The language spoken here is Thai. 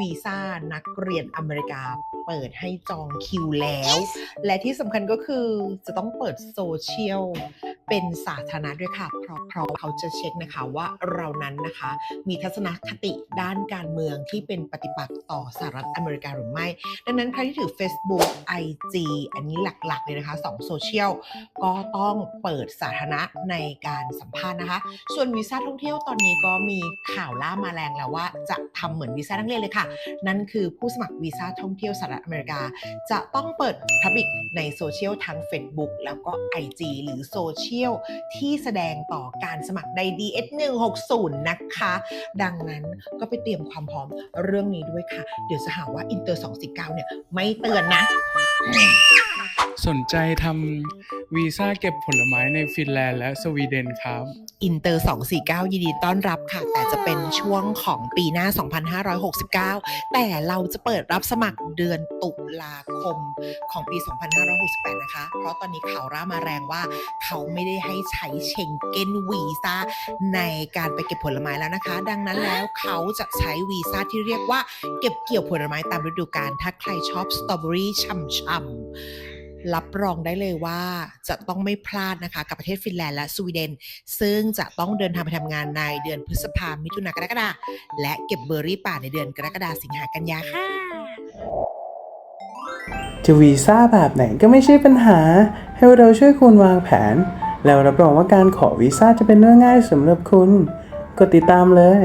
วีซ่านักเรียนอเมริกาเปิดให้จองคิวแล้ว และที่สำคัญก็คือจะต้องเปิดโซเชียล เป็นสาธารณะด้วยค่ะ เพราะเพราะเขาจะเช็คนะคะว่าเรานั้นนะคะ มีทัศนคติด้านการเมืองที่เป็นปฏิปักษ์ต่อสหรัฐอเมริกาหรือไม่ ดังนั้นใครที่ถือ Facebook IG อันนี้หลักๆเลยนะคะสองโซเชียลก็ต้องเปิดสาธารณะในการสัมภาษณ์นะคะ ส่วนวีซ่าท่องเที่ยวตอนนี้ก็มีข่าวล่ามาแรงแล้วว่าจะทำเหมือนวีซ่านักเรียนเลยค่ะ นั่นคือผู้สมัครวีซ่าท่องเที่ยวสหรัฐอเมริกา จะต้องเปิด Public ในโซเชียลทั้ง Facebook แล้วก็ IG หรือโซเชียลที่แสดงต่อการสมัครใน DS 160 นะคะ ดังนั้นก็ไปเตรียมความพร้อมเรื่องนี้ด้วยค่ะ เดี๋ยวจะหาว่าอินเตอร์249เนี่ยไม่เตือนนะ สนใจทำ วีซ่าเก็บผลไม้ในฟินแลนด์และสวีเดนครับอินเตอร์ 249 ยินดีต้อนรับค่ะ แต่จะเป็นช่วงของปีหน้า 2569 แต่เราจะเปิดรับสมัครเดือนตุลาคมของปี 2568 นะคะ เพราะตอนนี้ข่าวร่ามาแรงว่าเขาไม่ได้ให้ใช้เชงเก้นวีซ่าในการไปเก็บผลไม้แล้วนะคะ ดังนั้นแล้วเขาจะใช้วีซ่าที่เรียกว่าเก็บเกี่ยวผลไม้ตามฤดูกาลถ้าใครชอบสตรอเบอรี่ช่ำๆ รับรองได้เลยว่าจะต้องไม่พลาดนะคะ กับประเทศฟินแลนด์และสวีเดน ซึ่งจะต้องเดินทางไปทำงานในเดือนพฤษภามิถุนากรกฎาและเก็บเบอร์รี่ป่าในเดือนกรกฎาสิงหากันยาค่ะจะวีซ่าแบบไหนก็ไม่ใช่ปัญหา ให้เราช่วยคุณวางแผน แล้วรับรองว่าการขอวีซ่าจะเป็นเรื่องง่ายสำหรับคุณ กดติดตามเลย